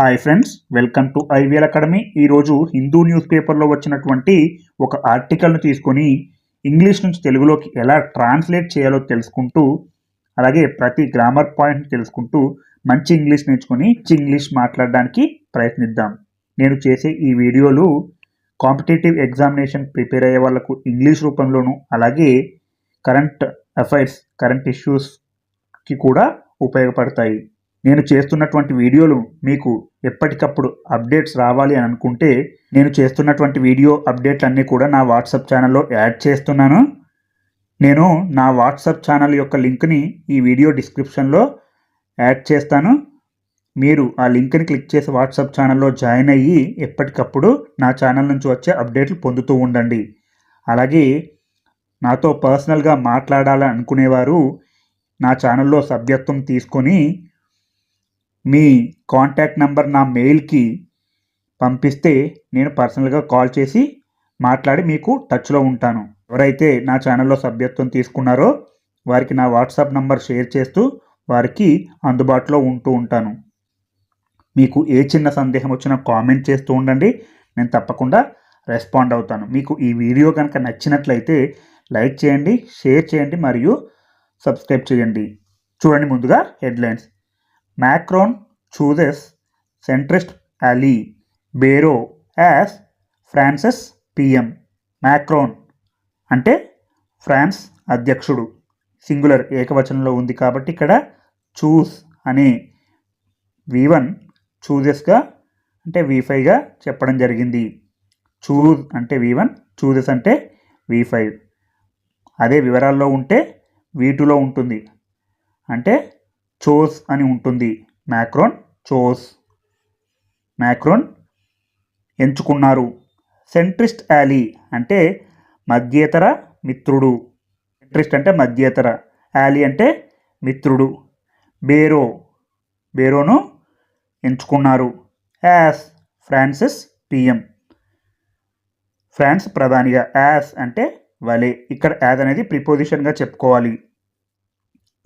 Hi friends welcome to IVL academy. ఈరోజు Hindu news పేపర్లో వచ్చినటువంటి ఒక ఆర్టికల్ను తీసుకొని ఇంగ్లీష్ నుంచి తెలుగులోకి ఎలా ట్రాన్స్లేట్ చేయాలో తెలుసుకుంటూ అలాగే ప్రతి గ్రామర్ పాయింట్ తెలుసుకుంటూ మంచి ఇంగ్లీష్ నేర్చుకొని మంచి ఇంగ్లీష్ మాట్లాడడానికి ప్రయత్నిద్దాం. నేను చేసే ఈ వీడియోలు కాంపిటేటివ్ ఎగ్జామినేషన్ ప్రిపేర్ అయ్యే వాళ్ళకు ఇంగ్లీష్ రూపంలోనూ అలాగే కరెంట్ అఫైర్స్ కరెంట్ ఇష్యూస్కి కూడా ఉపయోగపడతాయి. నేను చేస్తున్నటువంటి వీడియోలు మీకు ఎప్పటికప్పుడు అప్డేట్స్ రావాలి అని అనుకుంటే నేను చేస్తున్నటువంటి వీడియో అప్డేట్లు అన్నీ కూడా నా వాట్సాప్ ఛానల్లో యాడ్ చేస్తున్నాను. నేను నా వాట్సాప్ ఛానల్ యొక్క లింక్ని ఈ వీడియో డిస్క్రిప్షన్లో యాడ్ చేస్తాను. మీరు ఆ లింక్ని క్లిక్ చేసి వాట్సాప్ ఛానల్లో జాయిన్ అయ్యి ఎప్పటికప్పుడు నా ఛానల్ నుంచి వచ్చే అప్డేట్లు పొందుతూ ఉండండి. అలాగే నాతో పర్సనల్గా మాట్లాడాలని అనుకునేవారు నా ఛానల్లో సభ్యత్వం తీసుకొని మీ కాంటాక్ట్ నెంబర్ నా మెయిల్కి పంపిస్తే నేను పర్సనల్గా కాల్ చేసి మాట్లాడి మీకు టచ్లో ఉంటాను. ఎవరైతే నా ఛానల్లో సభ్యత్వం తీసుకున్నారో వారికి నా వాట్సాప్ నంబర్ షేర్ చేస్తూ వారికి అందుబాటులో ఉంటూ ఉంటాను. మీకు ఏ చిన్న సందేహం వచ్చినా కామెంట్ చేస్తూ ఉండండి. నేను తప్పకుండా రెస్పాండ్ అవుతాను. మీకు ఈ వీడియో కనుక నచ్చినట్లయితే లైక్ చేయండి షేర్ చేయండి మరియు సబ్స్క్రైబ్ చేయండి. చూడండి ముందుగా headlines Macron chooses centrist ally Bayrou as France's PM Macron అంటే ఫ్రాన్స్ అధ్యక్షుడు. సింగులర్ ఏకవచనంలో ఉంది కాబట్టి ఇక్కడ చూస్ అనే వి వన్ చూజెస్గా అంటే వి ఫైవ్గా చెప్పడం జరిగింది. చూజ్ అంటే వి వన్ చూజెస్ అంటే వి ఫైవ్ అదే వివరాల్లో ఉంటే వి టూలో ఉంటుంది. అంటే చోస్ అని ఉంటుంది. మ్యాక్రోన్ చోస్ మ్యాక్రోన్ ఎంచుకున్నారు. సెంట్రిస్ట్ యాలీ అంటే మధ్యేతర మిత్రుడు. సెంట్రిస్ట్ అంటే మధ్యేతర. యాలీ అంటే మిత్రుడు. బేరో బేరోను ఎంచుకున్నారు. యాస్ ఫ్రాన్సిస్ పిఎం ఫ్రాన్స్ ప్రధానిగా. యాస్ అంటే వలే. ఇక్కడ యాజ్ అనేది ప్రిపోజిషన్గా చెప్పుకోవాలి.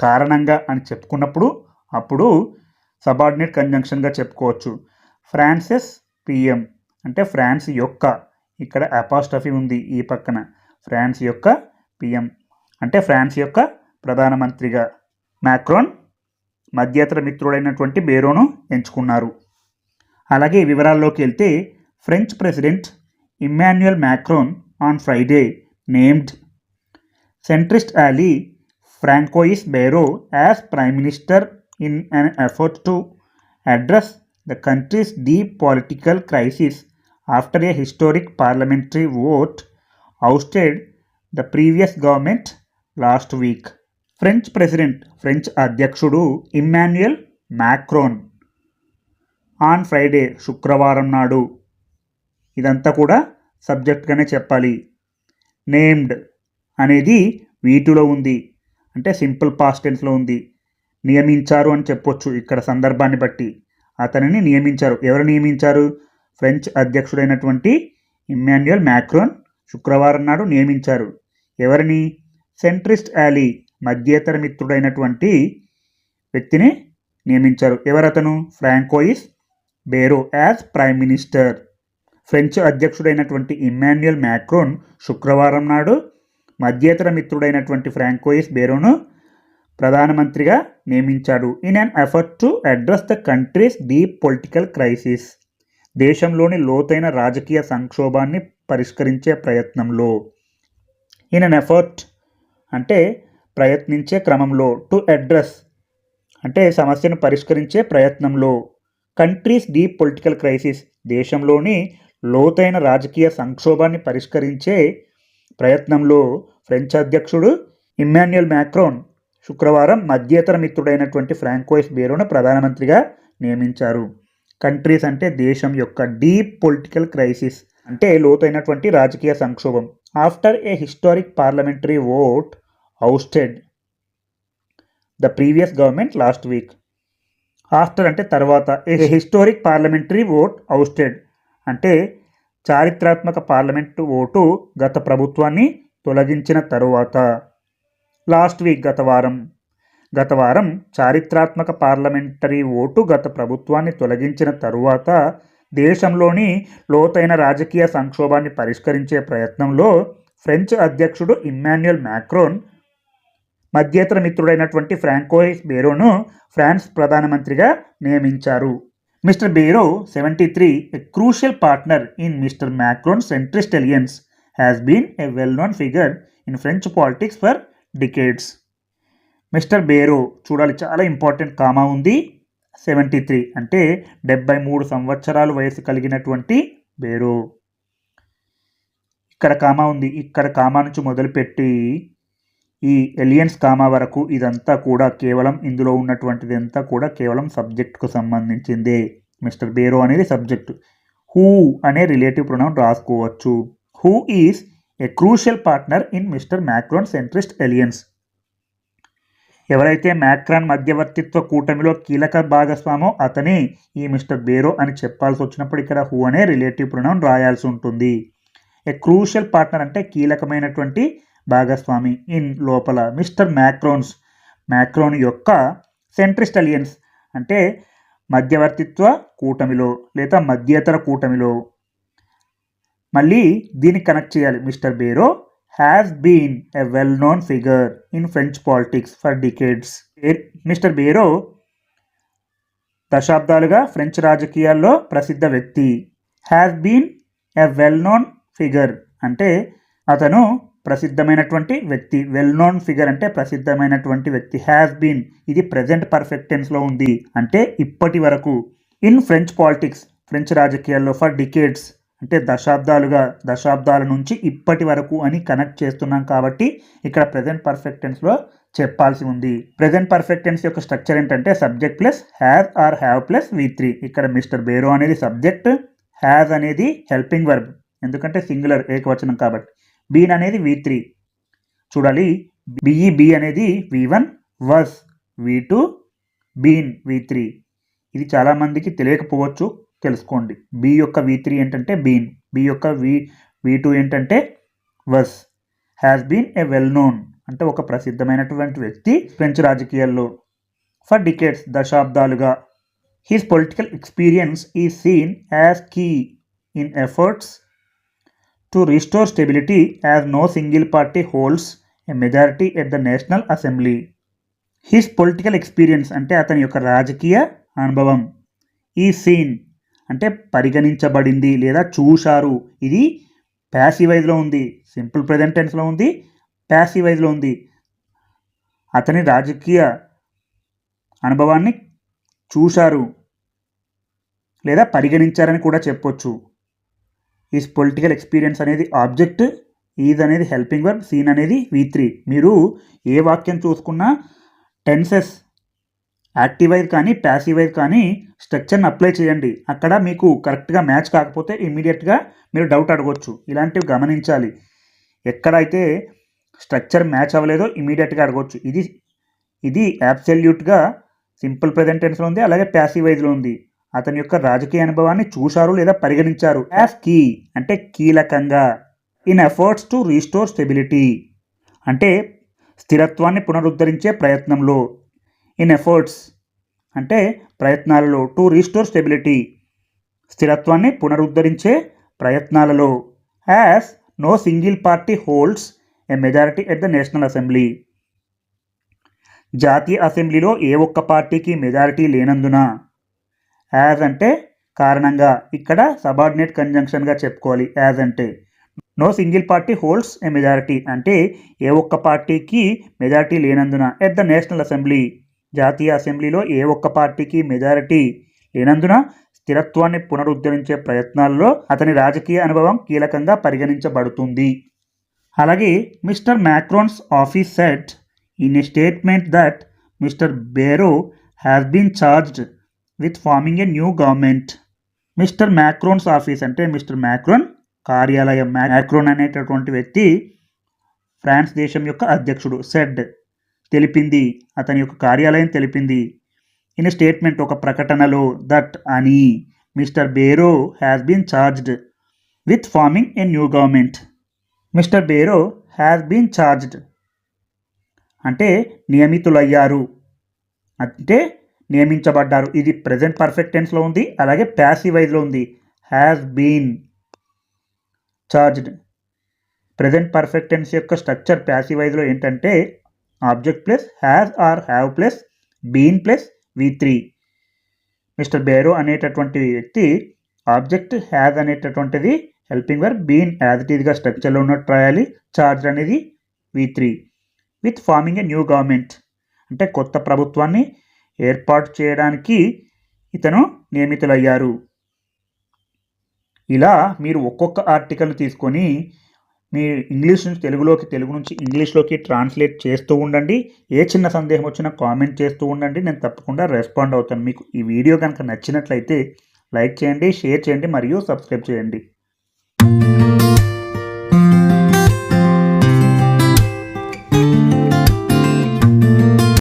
కారణంగా అని చెప్పుకున్నప్పుడు అప్పుడు సబార్డినేట్ కంజంక్షన్గా చెప్పుకోవచ్చు. ఫ్రాన్సిస్ పిఎం అంటే ఫ్రాన్స్ యొక్క ఇక్కడ అపాస్టఫీ ఉంది ఈ పక్కన. ఫ్రాన్స్ యొక్క పిఎం అంటే ఫ్రాన్స్ యొక్క ప్రధానమంత్రిగా. మ్యాక్రోన్ మధ్యేతర మిత్రుడైనటువంటి బేరోను ఎంచుకున్నారు. అలాగే వివరాల్లోకి వెళ్తే French president Emmanuel Macron on Friday named centrist ally François Bayrou as prime minister in an effort to address the country's deep political crisis after a historic parliamentary vote ousted the previous government last week French president French అధ్యక్షుడు Emmanuel Macron on Friday శుక్రవారం నాడు ఇదంతా కూడా సబ్జెక్ట్గానే చెప్పాలి. Named అనేది వీటిలో ఉంది. అంటే సింపుల్ పాస్ట్ టెన్స్లో ఉంది. నియమించారు అని చెప్పొచ్చు ఇక్కడ సందర్భాన్ని బట్టి. అతనిని నియమించారు. ఎవరు నియమించారు? ఫ్రెంచ్ అధ్యక్షుడైనటువంటి ఇమ్మాన్యుయల్ మ్యాక్రోన్ శుక్రవారం నాడు నియమించారు. ఎవరిని? సెంట్రిస్ట్ యాలీ మధ్యేతర మిత్రుడైనటువంటి వ్యక్తిని నియమించారు. ఎవరతను? Francois Bayrou as prime minister. French అధ్యక్షుడైనటువంటి Emmanuel Macron శుక్రవారం నాడు మధ్యేతర మిత్రుడైనటువంటి ఫ్రాంకోయిస్ బేరోను ప్రధానమంత్రిగా నియమించాడు. In an effort to address the country's deep political crisis దేశంలోని లోతైన రాజకీయ సంక్షోభాన్ని పరిష్కరించే ప్రయత్నంలో ఇన్ అన్ ఎఫర్ట్ అంటే ప్రయత్నించే క్రమంలో టు అడ్రస్ అంటే సమస్యను పరిష్కరించే ప్రయత్నంలో కంట్రీస్ డీప్ పొలిటికల్ క్రైసిస్ దేశంలోని లోతైన రాజకీయ సంక్షోభాన్ని పరిష్కరించే ప్రయత్నంలో ఫ్రెంచ్ అధ్యక్షుడు ఇమ్మాన్యుయల్ మ్యాక్రోన్ శుక్రవారం మధ్యేతర మిత్రుడైనటువంటి ఫ్రాంకోయిస్ బేరోను ప్రధానమంత్రిగా నియమించారు. కంట్రీస్ అంటే దేశం యొక్క డీప్ పొలిటికల్ క్రైసిస్ అంటే లోతైనటువంటి రాజకీయ సంక్షోభం. After a historic parliamentary vote ousted the previous government last week. After అంటే తర్వాత a historic parliamentary vote ousted అంటే చారిత్రాత్మక పార్లమెంటు ఓటు గత ప్రభుత్వాన్ని తొలగించిన తరువాత. లాస్ట్ వీక్ గత వారం. గత వారం చారిత్రాత్మక పార్లమెంటరీ ఓటు గత ప్రభుత్వాన్ని తొలగించిన తరువాత దేశంలోని లోతైన రాజకీయ సంక్షోభాన్ని పరిష్కరించే ప్రయత్నంలో ఫ్రెంచ్ అధ్యక్షుడు ఇమ్మాన్యుయల్ మ్యాక్రోన్ మధ్యేతర మిత్రుడైనటువంటి ఫ్రాంకోయిస్ బేరోను ఫ్రాన్స్ ప్రధానమంత్రిగా నియమించారు. Mr Bayrou seventy three a crucial partner in Mr Macron centrist alliance has been a well known figure in French politics for decades Mr Bayrou చూడాలి చాలా ఇంపార్టెంట్ కామా ఉంది. Seventy three అంటే డెబ్బై మూడు సంవత్సరాలు వయసు కలిగినటువంటి బేరో. ఇక్కడ కామా ఉంది. ఇక్కడ కామా నుంచి మొదలుపెట్టి ఈ ఎలియన్స్ కామా వరకు ఇదంతా కూడా కేవలం ఇందులో ఉన్నటువంటిది అంతా కూడా కేవలం సబ్జెక్టుకు సంబంధించిందే. మిస్టర్ బేరో అనేది సబ్జెక్ట్. హూ అనే రిలేటివ్ ప్రొనౌన్ రాసుకోవచ్చు. Who is a crucial partner in mister Macron centrist alliance. ఎవరైతే మ్యాక్రాన్ మధ్యవర్తిత్వ కూటమిలో కీలక భాగస్వామో అతనే ఈ మిస్టర్ బేరో అని చెప్పాల్సి వచ్చినప్పుడు ఇక్కడ హూ అనే రిలేటివ్ ప్రొనౌన్ రాయాల్సి ఉంటుంది. ఏ క్రూషియల్ పార్ట్నర్ అంటే కీలకమైనటువంటి భాగస్వామి. ఇన్ లోపల మిస్టర్ మ్యాక్రోన్స్. మ్యాక్రోన్ యొక్క సెంట్రిస్ట్ అలియన్స్ అంటే మధ్యవర్తిత్వ కూటమిలో లేదా మధ్యేతర కూటమిలో. మళ్ళీ దీన్ని కనెక్ట్ చేయాలి. Mr Bayrou has been a well known figure in French politics for decades Mr Bayrou దశాబ్దాలుగా ఫ్రెంచ్ రాజకీయాల్లో ప్రసిద్ధ వ్యక్తి. Has been a well known figure అంటే అతను ప్రసిద్ధమైనటువంటి వ్యక్తి వెల్ నోన్ ఫిగర్ అంటే ప్రసిద్ధమైనటువంటి వ్యక్తి హ్యాస్ బీన్ ఇది ప్రజెంట్ పర్ఫెక్ట్ టెన్స్లో ఉంది. అంటే ఇప్పటి వరకు ఇన్ ఫ్రెంచ్ పాలిటిక్స్ ఫ్రెంచ్ రాజకీయాల్లో ఫర్ డికేడ్స్ అంటే దశాబ్దాలుగా దశాబ్దాల నుంచి ఇప్పటి వరకు అని కనెక్ట్ చేస్తున్నాం కాబట్టి ఇక్కడ ప్రజెంట్ పర్ఫెక్ట్ టెన్స్లో చెప్పాల్సి ఉంది. ప్రజెంట్ పర్ఫెక్ట్ టెన్స్ యొక్క స్ట్రక్చర్ ఏంటంటే subject plus has or have plus V three ఇక్కడ మిస్టర్ బేరో అనేది సబ్జెక్ట్ హ్యాజ్ అనేది హెల్పింగ్ వర్బ్ ఎందుకంటే సింగులర్ ఏకవచనం కాబట్టి. బీన్ అనేది వి త్రీ చూడాలి. బిఈ బి అనేది V one was V two been V three ఇది చాలామందికి తెలియకపోవచ్చు. తెలుసుకోండి. బి యొక్క వి త్రీ ఏంటంటే బీన్ బి యొక్క వి వి టూ ఏంటంటే was has been a well known అంటే ఒక ప్రసిద్ధమైనటువంటి వ్యక్తి ఫ్రెంచ్ రాజకీయాల్లో. ఫర్ డికేట్స్ దశాబ్దాలుగా his political experience is seen as key in efforts to restore stability as no single party holds a majority at the national assembly his political experience అంటే అతని యొక్క రాజకీయ అనుభవం. ఈ సీన్ అంటే పరిగణించబడింది లేదా చూశారు. ఇది ప్యాసివైజ్లో ఉంది. సింపుల్ ప్రజెంట్ టెన్స్లో ఉంది. ప్యాసివైజ్లో ఉంది. అతని రాజకీయ అనుభవాన్ని చూశారు. లేదా పరిగణించారని కూడా చెప్పొచ్చు. ఈస్ పొలిటికల్ ఎక్స్పీరియన్స్ అనేది ఆబ్జెక్ట్ ఈజ్ అనేది హెల్పింగ్ వర్బ్ సీన్ అనేది వి త్రీ మీరు ఏ వాక్యం చూసుకున్నా టెన్సెస్ యాక్టివైజ్ కానీ ప్యాసివైజ్ కానీ స్ట్రక్చర్ని అప్లై చేయండి. అక్కడ మీకు కరెక్ట్గా మ్యాచ్ కాకపోతే ఇమీడియట్గా మీరు డౌట్ అడగవచ్చు ఇలాంటివి గమనించాలి. ఎక్కడైతే స్ట్రక్చర్ మ్యాచ్ అవ్వలేదో ఇమీడియట్గా అడగవచ్చు ఇది ఇది యాబ్సల్యూట్గా సింపుల్ ప్రజెంట్ టెన్స్లో ఉంది అలాగే ప్యాసివైజ్లో ఉంది. అతని యొక్క రాజకీయ అనుభవాన్ని చూశారు లేదా పరిగణించారు. యాజ్ కీ అంటే కీలకంగా. In efforts to restore stability అంటే స్థిరత్వాన్ని పునరుద్ధరించే ప్రయత్నంలో. ఇన్ ఎఫర్ట్స్ అంటే ప్రయత్నాలలో. టు రీస్టోర్ స్టెబిలిటీ స్థిరత్వాన్ని పునరుద్ధరించే ప్రయత్నాలలో. As no single party holds a majority at the national assembly జాతీయ అసెంబ్లీలో ఏ ఒక్క పార్టీకి మెజారిటీ లేనందున. యాజ్ అంటే కారణంగా. ఇక్కడ సబార్డినేట్ కంజంక్షన్గా చెప్పుకోవాలి. యాజ్ అంటే no single party holds a majority. అంటే ఏ ఒక్క పార్టీకి మెజారిటీ లేనందున ఎట్ ద నేషనల్ అసెంబ్లీ జాతీయ అసెంబ్లీలో ఏ ఒక్క పార్టీకి మెజారిటీ లేనందున స్థిరత్వాన్ని పునరుద్ధరించే ప్రయత్నాల్లో అతని రాజకీయ అనుభవం కీలకంగా పరిగణించబడుతుంది. అలాగే Mr Macron's office said in a statement that Mr Bayrou has been charged with forming a new government Mr Macron's office అంటే మిస్టర్ మ్యాక్రోన్ కార్యాలయం. మ్యాక్రోన్ అనేటటువంటి వ్యక్తి ఫ్రాన్స్ దేశం యొక్క అధ్యక్షుడు సెడ్ తెలిపింది. అతని యొక్క కార్యాలయం తెలిపింది. ఇన్ స్టేట్మెంట్ ఒక ప్రకటనలో దట్ అని Mr Bayrou has been charged with forming a new government Mr Bayrou has been charged అంటే నియమితులయ్యారు. అంటే నియమించబడ్డారు. ఇది ప్రజెంట్ పర్ఫెక్ట్ టెన్స్లో ఉంది అలాగే ప్యాసివ్ వైజ్లో ఉంది. Has been charged present perfect tense యొక్క స్ట్రక్చర్ ప్యాసివ్ వైజ్లో ఏంటంటే object plus has or have plus been plus V three Mr Bayrou అనేటటువంటి వ్యక్తి ఆబ్జెక్ట్ హ్యాజ్ అనేటటువంటిది helping verb been as it ఈజ్గా స్ట్రక్చర్లో ఉన్నట్టు రాయాలి. చార్జ్ అనేది V three with forming a new government అంటే కొత్త ప్రభుత్వాన్ని ఏర్పాటు చేయడానికి ఇతను నియమితులయ్యారు. ఇలా మీరు ఒక్కొక్క ఆర్టికల్ తీసుకొని మీ ఇంగ్లీష్ నుంచి తెలుగులోకి తెలుగు నుంచి ఇంగ్లీష్లోకి ట్రాన్స్లేట్ చేస్తూ ఉండండి. ఏ చిన్న సందేహం వచ్చినా కామెంట్ చేస్తూ ఉండండి. నేను తప్పకుండా రెస్పాండ్ అవుతాను. మీకు ఈ వీడియో కనుక నచ్చినట్లయితే లైక్ చేయండి షేర్ చేయండి మరియు సబ్స్క్రైబ్ చేయండి.